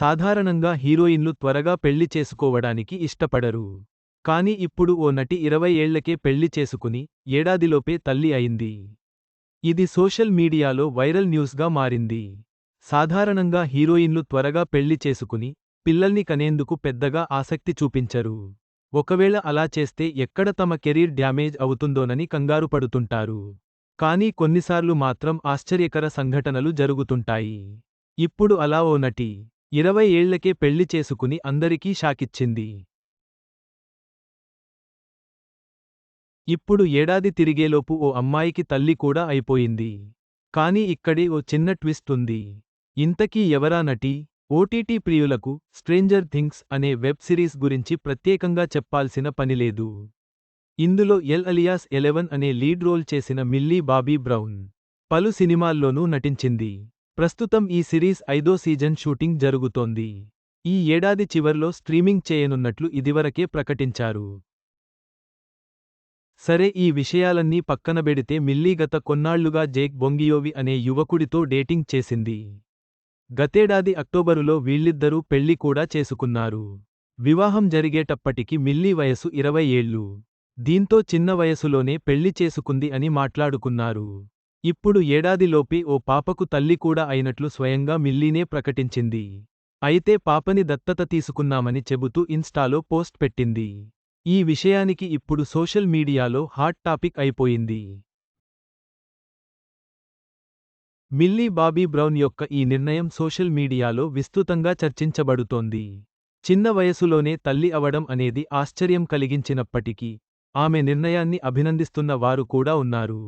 సాధారణంగా హీరోయిన్లు త్వరగా పెళ్ళి చేసుకోవడానికి ఇష్టపడరు. కాని ఇప్పుడు ఓ నటి ఇరవై ఏళ్ళకే పెళ్ళి చేసుకుని ఏడాదిలోపే తల్లి అయింది. ఇది సోషల్ మీడియాలో వైరల్ న్యూస్గా మారింది. సాధారణంగా హీరోయిన్లు త్వరగా పెళ్ళి చేసుకుని పిల్లల్ని కనేందుకు పెద్దగా ఆసక్తి చూపించరు. ఒకవేళ అలా చేస్తే ఎక్కడ తమ కెరీర్ డ్యామేజ్ అవుతుందోనని కంగారు పడుతుంటారు. కానీ కొన్నిసార్లు మాత్రం ఆశ్చర్యకర సంఘటనలు జరుగుతుంటాయి. ఇప్పుడు అలా ఓ నటి ఇరవై ఏళ్ళకే పెళ్ళి చేసుకుని అందరికీ షాకిచ్చింది. ఇప్పుడు ఏడాది తిరిగేలోపు ఓ అమ్మాయికి తల్లి కూడా అయిపోయింది. కానీ ఇక్కడే ఓ చిన్న ట్విస్ట్ ఉంది. ఇంతకీ ఎవరా నటి ఓటీటీ ప్రియులకు స్ట్రేంజర్ థింగ్స్ అనే వెబ్ సిరీస్ గురించి ప్రత్యేకంగా చెప్పాల్సిన పనిలేదు ఇందులో ఎల్ అలియాస్ ఎలెవన్ అనే లీడ్ రోల్ చేసిన మిల్లీ బాబీ బ్రౌన్ పలు సినిమాల్లోనూ నటించింది. ప్రస్తుతం ఈ సిరీస్ ఐదో సీజన్ షూటింగ్ జరుగుతోంది. ఈ ఏడాది చివర్లో స్ట్రీమింగ్ చేయనున్నట్లు ఇదివరకే ప్రకటించారు. సరే ఈ విషయాలన్నీ పక్కనబెడితే మిల్లీ గత కొన్నాళ్ళుగా జేక్ బొంగియోవి అనే యువకుడితో డేటింగ్ చేసింది. గతేడాది అక్టోబరులో వీళ్ళిద్దరూ పెళ్ళి కూడా చేసుకున్నారు. వివాహం జరిగేటప్పటికి మిల్లీ వయసు ఇరవై ఏళ్ళు. దీంతో చిన్న వయసులోనే పెళ్ళి చేసుకుంది అని మాట్లాడుకున్నారు. ఇప్పుడు ఏడాదిలోపే ఓ పాపకు తల్లి కూడా అయినట్లు స్వయంగా మిల్లీనే ప్రకటించింది. అయితే పాపని దత్తత తీసుకున్నామని చెబుతూ ఇన్స్టాలో పోస్ట్ పెట్టింది. ఈ విషయానికి ఇప్పుడు సోషల్ మీడియాలో హాట్ టాపిక్ అయిపోయింది. మిల్లీ బాబీ బ్రౌన్ యొక్క ఈ నిర్ణయం సోషల్ మీడియాలో విస్తృతంగా చర్చించబడుతోంది. చిన్న వయసులోనే తల్లి అవడం అనేది ఆశ్చర్యం కలిగించినప్పటికీ ఆమె నిర్ణయాన్ని అభినందిస్తున్న వారు కూడా ఉన్నారు.